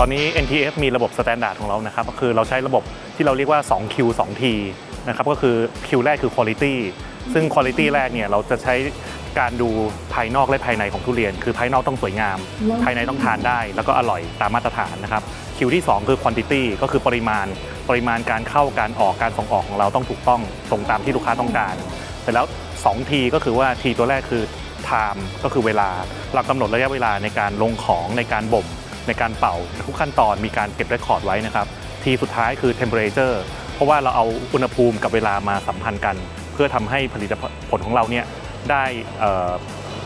ตอนนี้ NTF มีระบบสแตนดาร์ดของเรานะครับก็คือเราใช้ระบบที่เราเรียกว่า 2Q 2T นะครับก็คือ Q แรกคือ Quality ซึ่ง Quality แรกเนี่ยเราจะใช้การดูภายนอกและภายในของทุเรียน คือภายนอกต้องสวยงาม ภายในต้องทานได้ แล้วก็อร่อยตามมาตรฐานนะครับ Q ที่ 2 คือ Quantity ก็คือปริมาณ ปริมาณการเข้าการออกการส่งออกของเราต้องถูกต้องตรงตามที่ลูกค้าต้องการเสร็จแล้ว 2T ก็คือว่า T ตัวแรกคือ time ก็คือเวลาเรากำหนดระยะเวลาในการลงของในการบ่ม ในการเป่าทุกขั้นตอนมีการเก็บเรคคอร์ดไว้นะครับ ทีสุดท้ายคือ temperature เพราะว่าเราเอาอุณหภูมิกับเวลามาสัมพันธ์กัน เพื่อทำให้ผลิตผลของเราเนี่ยได้เอ่อ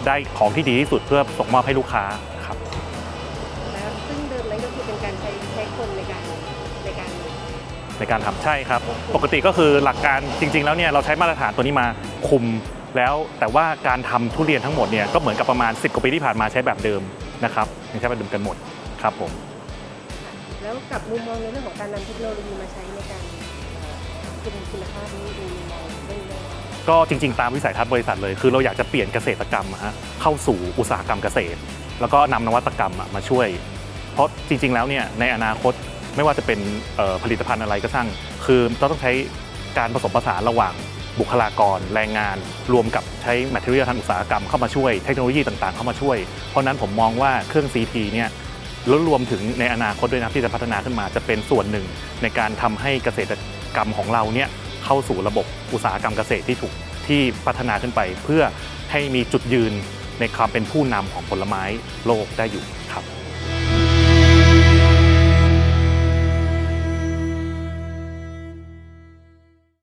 ได้ของที่ดีที่สุดเพื่อส่งมอบให้ลูกค้าครับแล้วซึ่งเดิมนั้นก็คือเป็นการใช้ใช้คนในการในการในการทำใช่ครับ ปกติก็คือหลักการจริง ๆ แล้วเนี่ยเราใช้มาตรฐานตัวนี้มาคุมแล้วแต่ว่าการทำทุเรียนทั้งหมดเนี่ยก็เหมือนกับประมาณ 10กว่าปีที่ผ่านมาใช้แบบเดิมนะครับยังใช้แบบเดิมกันหมด ครับผม แล้วกับมุมมองในเรื่องของการนำเทคโนโลยีมาใช้ในการเอ่อคุณคุณภาพนี้มีมุมมองเรื่องนี้ก็จริงๆ ตามวิสัยทัศน์บริษัทเลย คือเราอยากจะเปลี่ยนเกษตรกรรมอะฮะเข้าสู่อุตสาหกรรมเกษตร แล้วก็นำนวัตกรรมอะมาช่วย เพราะจริงๆ แล้วเนี่ยในอนาคตไม่ว่าจะเป็นเอ่อผลิตภัณฑ์อะไรก็ช่าง คือเราต้องใช้การผสมผสานระหว่างบุคลากร แรงงาน รวมกับใช้แมทเทอเรียลทางอุตสาหกรรมเข้ามาช่วยเทคโนโลยีต่างๆ เข้ามาช่วย เพราะฉะนั้นผมมองว่าเครื่อง CT เนี่ย แล้วรวมถึงในอนาคตด้วยนะที่จะพัฒนาขึ้นมาจะเป็นส่วนหนึ่งในการทำให้เกษตรกรรมของเราเนี่ยเข้าสู่ระบบอุตสาหกรรมเกษตรที่ถูกที่พัฒนาขึ้นไป เพื่อให้มีจุดยืนในความเป็นผู้นำของผลไม้โลกได้อยู่